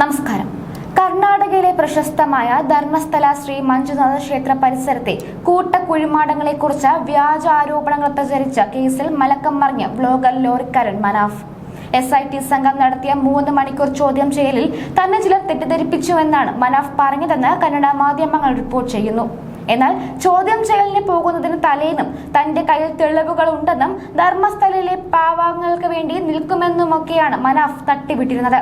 നമസ്കാരം. കർണാടകയിലെ പ്രശസ്തമായ ധർമ്മസ്ഥല ശ്രീ മഞ്ജുനാഥ ക്ഷേത്ര പരിസരത്തെ കൂട്ടക്കുഴിമാടങ്ങളെക്കുറിച്ച് വ്യാജ ആരോപണങ്ങൾ പ്രചരിച്ച കേസിൽ മലക്കം മറിഞ്ഞ ബ്ലോഗർ ലോറിക്കാരൻ മനാഫ്. എസ് ഐ ടി സംഘം നടത്തിയ മൂന്ന് മണിക്കൂർ ചോദ്യം ചെയ്യലിൽ തന്നെ ചിലർ തെറ്റിദ്ധരിപ്പിച്ചുവെന്നാണ് മനാഫ് പറഞ്ഞതെന്ന് കന്നഡ മാധ്യമങ്ങൾ റിപ്പോർട്ട് ചെയ്യുന്നു. എന്നാൽ ചോദ്യം ചെയ്യലിന് പോകുന്നതിന് തലേന്നും തന്റെ കയ്യിൽ തെളിവുകൾ ഉണ്ടെന്നും ധർമ്മസ്ഥലയിലെ പാവങ്ങൾക്ക് വേണ്ടി നിൽക്കുമെന്നുമൊക്കെയാണ് മനാഫ് തട്ടിവിട്ടിരുന്നത്.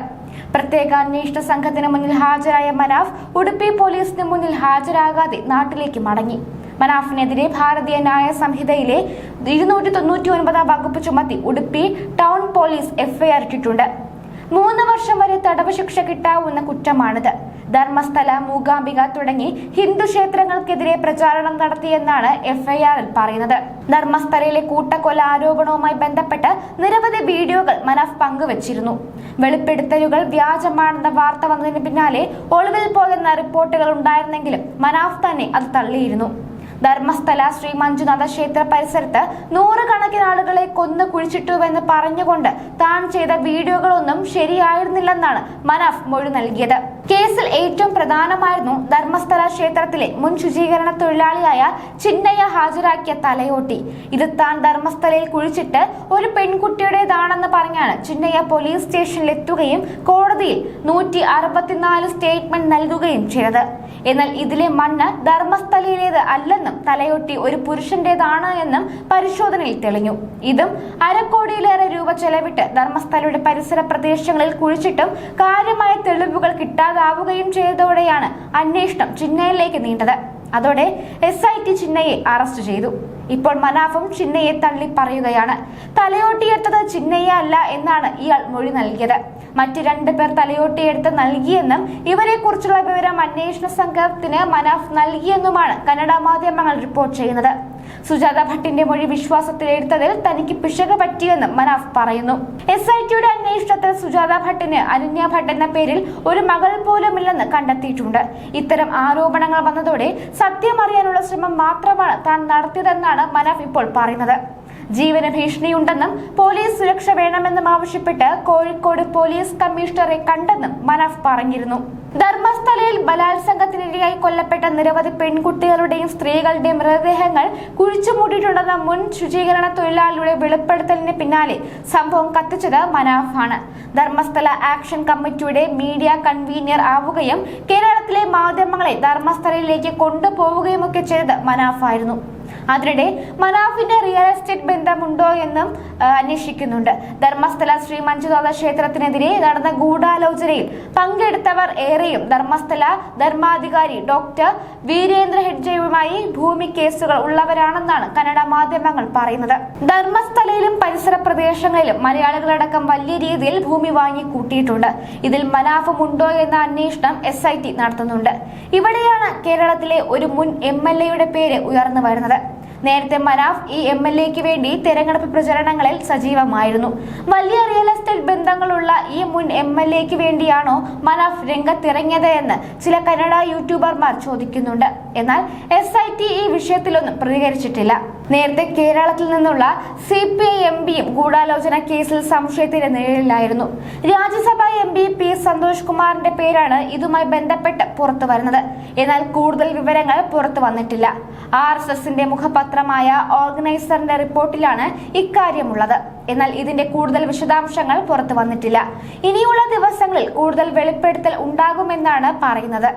പ്രത്യേക അന്വേഷണ സംഘത്തിന് മുന്നിൽ ഹാജരായ മനാഫ് ഉടുപ്പി പോലീസിന് മുന്നിൽ ഹാജരാകാതെ നാട്ടിലേക്ക് മടങ്ങി. മനാഫിനെതിരെ ഭാരതീയ ന്യായ സംഹിതയിലെ ഇരുന്നൂറ്റി തൊണ്ണൂറ്റി ഒൻപതാം വകുപ്പ് ചുമത്തി ഉടുപ്പി ടൗൺ പോലീസ് എഫ്ഐആർ ഇട്ടിട്ടുണ്ട്. മൂന്ന് വർഷം വരെ തടവ് ശിക്ഷ കിട്ടാവുന്ന കുറ്റമാണിത്. ധർമ്മസ്ഥല മൂകാംബിക തുടങ്ങി ഹിന്ദു ക്ഷേത്രങ്ങൾക്കെതിരെ പ്രചാരണം നടത്തിയെന്നാണ് എഫ്ഐആറിൽ പറയുന്നത്. ധർമ്മസ്ഥലയിലെ കൂട്ടക്കൊല ആരോപണവുമായി ബന്ധപ്പെട്ട് നിരവധി വീഡിയോകൾ മനാഫ് പങ്കുവച്ചിരുന്നു. വെളിപ്പെടുത്തലുകൾ വ്യാജമാണെന്ന വാർത്ത വന്നതിന് പിന്നാലെ ഒളിവിൽ പോയെന്ന റിപ്പോർട്ടുകൾ ഉണ്ടായിരുന്നെങ്കിലും മനാഫ് തന്നെ അത് തള്ളിയിരുന്നു. ധർമ്മസ്ഥല ശ്രീ മഞ്ജുനാഥ ക്ഷേത്ര പരിസരത്ത് നൂറുകണക്കിന് ആളുകളെ കൊന്നു കുഴിച്ചിട്ടുവെന്ന് പറഞ്ഞുകൊണ്ട് താൻ ചെയ്ത വീഡിയോകളൊന്നും ശരിയായിരുന്നില്ലെന്നാണ് മനാഫ് മൊഴി നൽകിയത്. കേസിൽ ഏറ്റവും പ്രധാനമായിരുന്നു ധർമ്മസ്ഥല ക്ഷേത്രത്തിലെ മുൻ ശുചീകരണ തൊഴിലാളിയായ ചിന്നയ്യ ഹാജരാക്കിയ തലയോട്ടി. ഇത് താൻ ധർമ്മസ്ഥലയിൽ കുഴിച്ചിട്ട് ഒരു പെൺകുട്ടിയുടേതാണെന്ന് പറഞ്ഞാണ് ചിന്നയ്യ പോലീസ് സ്റ്റേഷനിൽ എത്തുകയും കോടതിയിൽ നൂറ്റി അറുപത്തിനാല് സ്റ്റേറ്റ്മെന്റ് നൽകുകയും ചെയ്തത്. എന്നാൽ ഇതിലെ മണ്ണ് ധർമ്മസ്ഥലയിലേത് അല്ലെന്നും തലയൊട്ടി ഒരു പുരുഷന്റേതാണ് എന്നും പരിശോധനയിൽ തെളിഞ്ഞു. ഇതും അരക്കോടിയിലേറെ രൂപ ചെലവിട്ട് ധർമ്മസ്ഥലയുടെ പരിസര പ്രദേശങ്ങളിൽ കുഴിച്ചിട്ടും കാര്യമായ തെളിവുകൾ കിട്ടാതാവുകയും ചെയ്തതോടെയാണ് അന്വേഷണം ചിന്നയിലേക്ക് നീണ്ടത്. അതോടെ എസ് ഐ ടി ചിന്നയെ അറസ്റ്റ് ചെയ്തു. ഇപ്പോൾ മനാഫും ചിന്നയെ തള്ളി പറയുകയാണ് തലയോട്ടിയെടുത്തത് ചിന്നയെ അല്ല എന്നാണ് ഇയാൾ മൊഴി നൽകിയത്. മറ്റ് രണ്ടു പേർ തലയോട്ടിയെടുത്ത് നൽകിയെന്നും ഇവരെ കുറിച്ചുള്ള വിവരം അന്വേഷണ സംഘത്തിന് മനാഫ് നൽകിയെന്നുമാണ് കന്നഡ മാധ്യമങ്ങൾ റിപ്പോർട്ട് ചെയ്യുന്നത്. സുജാത ഭട്ടിന്റെ മൊഴി വിശ്വാസത്തിലെടുത്തതിൽ തനിക്ക് പിശക് പറ്റിയെന്നും മനാഫ് പറയുന്നു. എസ് ഐ ടിയുടെ അന്വേഷണത്തിൽ സുജാത ഭട്ടിന് അനന്യ ഭട്ട് എന്ന പേരിൽ ഒരു മകൾ പോലുമില്ലെന്ന് കണ്ടെത്തിയിട്ടുണ്ട്. ഇത്തരം ആരോപണങ്ങൾ വന്നതോടെ സത്യമറിയാനുള്ള ശ്രമം മാത്രമാണ് താൻ നടത്തിയതെന്നാണ് മനാഫ് ഇപ്പോൾ പറയുന്നത്. ജീവന ഭീഷണിയുണ്ടെന്നും പോലീസ് സുരക്ഷ വേണമെന്നും ആവശ്യപ്പെട്ട് കോഴിക്കോട് പോലീസ് കമ്മീഷണറെ കണ്ടെന്നും മനഫ് പറഞ്ഞിരുന്നു. ധർമ്മസ്ഥലയിൽ ബലാത്സംഗത്തിനിരയായി കൊല്ലപ്പെട്ട നിരവധി പെൺകുട്ടികളുടെയും സ്ത്രീകളുടെയും മൃതദേഹങ്ങൾ കുഴിച്ചുമൂട്ടിയിട്ടുണ്ടെന്ന മുൻ ശുചീകരണ തൊഴിലാളിയുടെ വെളിപ്പെടുത്തലിന് പിന്നാലെ സംഭവം കത്തിച്ചത് മനാഫാണ്. ധർമ്മസ്ഥല ആക്ഷൻ കമ്മിറ്റിയുടെ മീഡിയ കൺവീനിയർ ആവുകയും കേരളത്തിലെ മാധ്യമങ്ങളെ ധർമ്മസ്ഥലയിലേക്ക് കൊണ്ടുപോവുകയുമൊക്കെ ചെയ്തത് മനാഫായിരുന്നു. അതിനിടെ മനാഫിന്റെ റിയൽ എസ്റ്റേറ്റ് ബന്ധമുണ്ടോ എന്നും അന്വേഷിക്കുന്നുണ്ട്. ധർമ്മസ്ഥല ശ്രീ മഞ്ജുനാഥ ക്ഷേത്രത്തിനെതിരെ നടന്ന ഗൂഢാലോചനയിൽ പങ്കെടുത്തവർ ഏറെയും ധർമ്മസ്ഥല ധർമാധികാരി ഡോക്ടർ വീരേന്ദ്ര ഹെഡ്ജയുമായി ഭൂമി കേസുകൾ ഉള്ളവരാണെന്നാണ് കന്നഡ മാധ്യമങ്ങൾ പറയുന്നത്. ധർമ്മസ്ഥലയിലും പരിസര പ്രദേശങ്ങളിലും മലയാളികളടക്കം വലിയ രീതിയിൽ ഭൂമി വാങ്ങി കൂട്ടിയിട്ടുണ്ട്. ഇതിൽ മനാഫും ഉണ്ടോ എന്ന അന്വേഷണം എസ് നടത്തുന്നുണ്ട്. ഇവിടെയാണ് കേരളത്തിലെ ഒരു മുൻ എം എൽ എയുടെ പേര് ഉയർന്നു വരുന്നത്. നേരത്തെ മനാഫ് ഈ എം എൽ എക്ക് വേണ്ടി തെരഞ്ഞെടുപ്പ് പ്രചരണങ്ങളിൽ സജീവമായിരുന്നു. വലിയ റിയൽ എസ്റ്റേറ്റ് ബന്ധങ്ങളുള്ള ഈ മുൻ എം എൽ എക്ക് വേണ്ടിയാണോ മനാഫ് രംഗത്തിറങ്ങിയത് എന്ന് ചില കന്നഡ യൂട്യൂബർമാർ ചോദിക്കുന്നുണ്ട്. എന്നാൽ എസ് ഐ ടി ഈ വിഷയത്തിലൊന്നും പ്രതികരിച്ചിട്ടില്ല. നേരത്തെ കേരളത്തിൽ നിന്നുള്ള സി പി ഐ എം പിയും ഗൂഢാലോചന കേസിൽ സംശയത്തിന്റെ നിഴലിലായിരുന്നു. Rajya Sabha M P P Santosh കുമാറിന്റെ പേരാണ് ഇതുമായി ബന്ധപ്പെട്ട് പുറത്തു വരുന്നത്. എന്നാൽ കൂടുതൽ വിവരങ്ങൾ പുറത്തു വന്നിട്ടില്ല. ആർ എസ് എസിന്റെ മുഖപത്രമായ ഓർഗനൈസറിന്റെ റിപ്പോർട്ടിലാണ് ഇക്കാര്യമുള്ളത്. എന്നാൽ ഇതിന്റെ കൂടുതൽ വിശദാംശങ്ങൾ പുറത്തു വന്നിട്ടില്ല. ഇനിയുള്ള ദിവസങ്ങളിൽ കൂടുതൽ വെളിപ്പെടുത്തൽ ഉണ്ടാകുമെന്നാണ് പറയുന്നത്.